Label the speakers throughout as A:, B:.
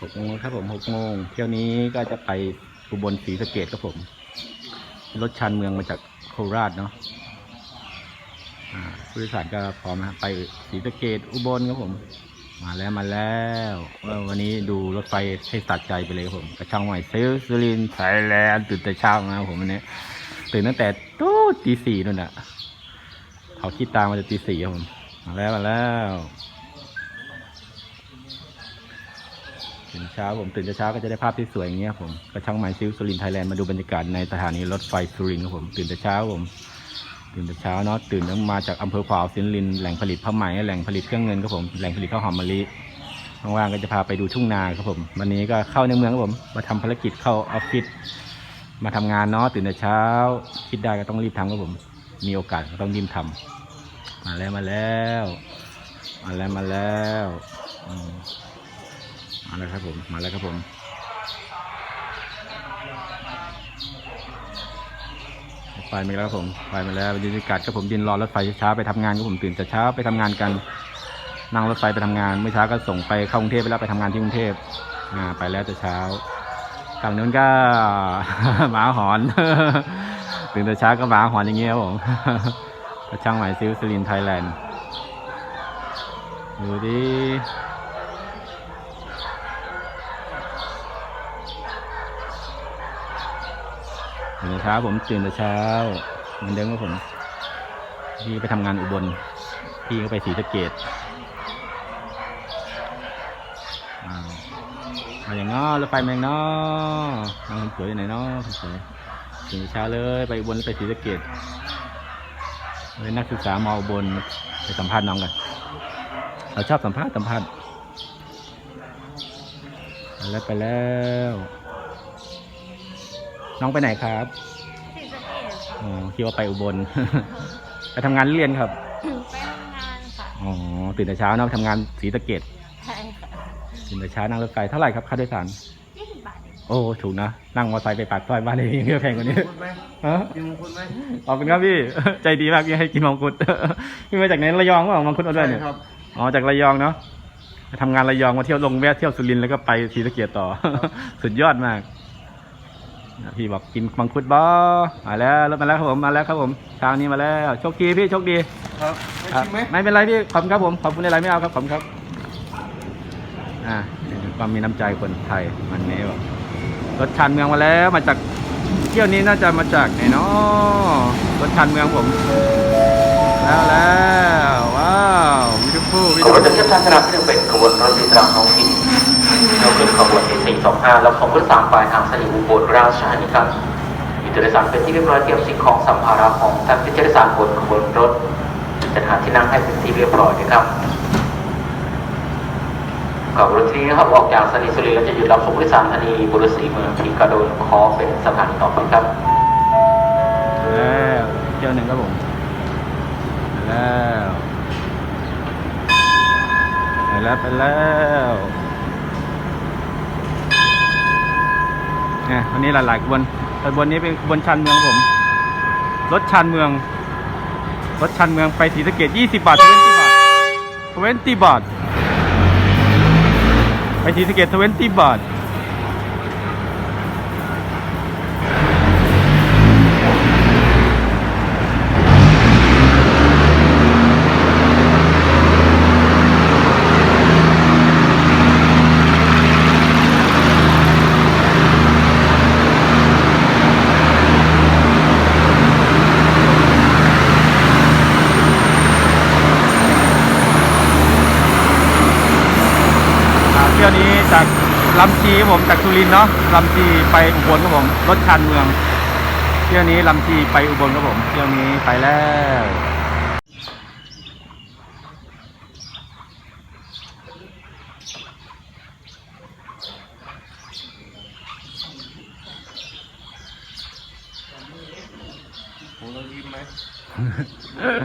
A: หกโมงครับผมหกโมงเที่ยวนี้ก็จะไปอุบลศรีสะเกดครับผม รถชานเมืองมาจากโคราชเนาะอ่าผู้โดยสารก็พร้อมนะไปศรีสะเกดอุบลครับผม มาแล้วมาแล้ววันนี้ดูรถไฟให้สัดใจไปเลยครับผมกระช่างใหม่เซลสุรินไทยแลนด์ตื่นแต่เช้านะผมวันนี้ตื่นตั้งแต่ตู้ตีสี่นู่นน่ะเขาคิดตามมาจากตีสี่ครับผม มาแล้วมาแล้ว ตื่นเช้าผมตื่นเช้าก็จะได้ภาพที่สวยอย่างเงี้ยผมกระช่างหม่ซิลสุรินไทยแลนด์มาดูบรรยากาศในสถานีรถไฟสุรินครับผมตื่นแต่เช้าผม ตื่นแต่เช้าเนาะตื่นแล้วมาจากอำเภอขวาวสินลินแหล่งผลิตผ้าไหมแหล่งผลิตเครื่องเงินครับผมแหล่งผลิตข้าวหอมมะลิว่างๆก็จะพาไปดูทุ่งนาครับผมวันนี้ก็เข้าในเมืองครับผมมาทำภารกิจเข้าออฟฟิศมาทำงานเนาะตื่นแต่เช้า คิดได้ก็ต้องรีบทำครับผม มีโอกาสก็ต้องรีบทำมาแล้วมาแล้วมาแล้วมาแล้วอืม แล้วครับผมมาแล้วครับผมไฟมาแล้วครับผมไฟมาแล้วบรรยากาศก็ผมดินรอรถไฟเช้าไปทำงานก็ผมตื่นแต่เช้าไปทำงานกัน นั่งรถไฟไปทำงานเมื่อเช้าก็ส่งไปเข้ากรุงเทพไปแล้วไปทำงานที่กรุงเทพอ่าไปแล้วแต่เช้าฝั่งนู้นก็หมาหอนตื่นแต่เช้าก็หมาหอนอย่างเงี้ยผมกระช่างใหม่ซิลสลินไทยแลนด์ดูดิ ตื่นเช้าผมตื่นแต่เช้าเหมือนเดิมครับผม พี่ไปทำงานอุบล พี่ก็ไปศรีสะเกดมาอย่างน้อรถไฟมาอย่างน้อน้องสวยไหนน้อคนสวยตื่นเช้าเลยไปอุบลไปศรีสะเกดเลยนักศึกษามออุบลไปสัมภาษณ์น้องกันเราชอบสัมภาษณ์สัมภาษณ์ไปแล้วไปแล้ว น้องไปไหนครับ
B: ศรีสะเกษค่ะ
A: อ๋อคิดว่าไปอุบล ไปทำงานหรือเรียนครับ
B: ไปทำงานค่ะ
A: อ๋อตื่นแต่เช้าเนอะทำงานศรีสะเกด
B: ใช่ค่ะ
A: ตื่นแต่เช้านั่งรถไฟเท่าไหร่ครับค่าโดยสาร
B: ยี่สิบบาทเอง
A: โอ้ถูกนะ นั่งมอเตอร์ไซค์ไปปากซอยบ้านเลยยังแพงกว่านี้
C: คุณไหม
A: ฮะ
C: กินมังคุดไหม
A: ขอบคุณครับพี่ ใจดีมากที่ให้กินมังคุด พี่มาจากไหนระยองเปล่ามังคุดเอาด้วยเนี่ย
C: ครับ
A: อ๋อจากระยองเนาะไปทำงานระยองมาเที่ยวลงแวะเที่ยวสุรินทร์แล้วก็ไปศรีสะเกดต่อ สุดยอดมาก พี่บอกกินมังคุดบอมาแล้วรถมาแล้วครับผมมาแล้วครับผมทางนี้มาแล้วโชคดีพี่โชคดี
C: ครับไม่ชิมไหม
A: ไม่เป็นไรพี่ขอบคุณครับผมขอบคุณอะไรไม่เอาครับขอบคุณครับอ่าความมีน้ำใจคนไทยมันนี้บอกรถชันเมืองมาแล้วมาจากเที่ยวนี้น่าจะมาจากไหนเนาะรถชันเมืองผมแล้วแล้วว้าววิทุกผู้วิทุ
D: กผู้จะเชื่อมาสนับสนุนเป็นขบวนรถที่ตราท้องถิ่นเราเกิด 2525และ2023ปลายทางสถานีอุบลราชธานีครับมีตัวโดสารเป็นที่เรียบร้อยเตรียมสิ่งของสัมภาระของท่านผู้โดยสารบนขบวนรถจัดหาที่นั่งให้เป็นที่เรียบร้อยนะครับกับรถที่นะครับออกจากสถานีสุรีเราจะหยุดรับส่งผู้โสารธานีบุรุษศรีเมืองพิกาโดนคอเป็นสถานีต่อไปครับ
A: แล้วเจ้าหนึ่งครับผมแล้วไปแล้วไปแล้ว นี่ยวันนี้หลายๆขบวนขบวนนี้เป็นขบวนชันเมืองผม รถชันเมือง รถชันเมืองไปศรีสะเกด20 บาท20บาท20บาท ไปศรีสะเกด20บาท ที่ยวนี้จากลำชีครับผมจากสุรินทร์เนาะลำชีไปอุบลครับผมรถชานเมือง เที่ยวนี้ลำชีไปอุบลครับผมเที่ยวนี้ไปแล้ว
C: ผมเรายิ้มไหม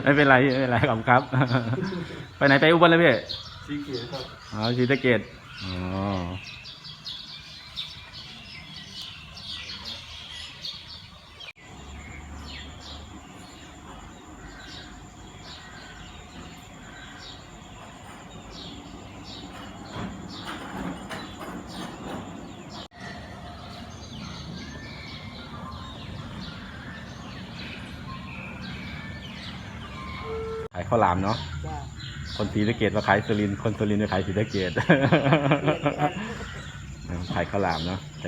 A: ไม่เป็นไรไม่เป็นไรขอบคุณครับ ไปไหนไปอุบลเลยพี่
C: สีเขียวครับ
A: อ๋อศรีสะเกด à. Đấy,
E: làm nó
A: คนศรีสะเกดมาขายสุรินทร์คนสุรินทร์มาขายศรีสะเกด
E: เปลี่ยนกัน
A: ขายข้าวหลามเนาะแต่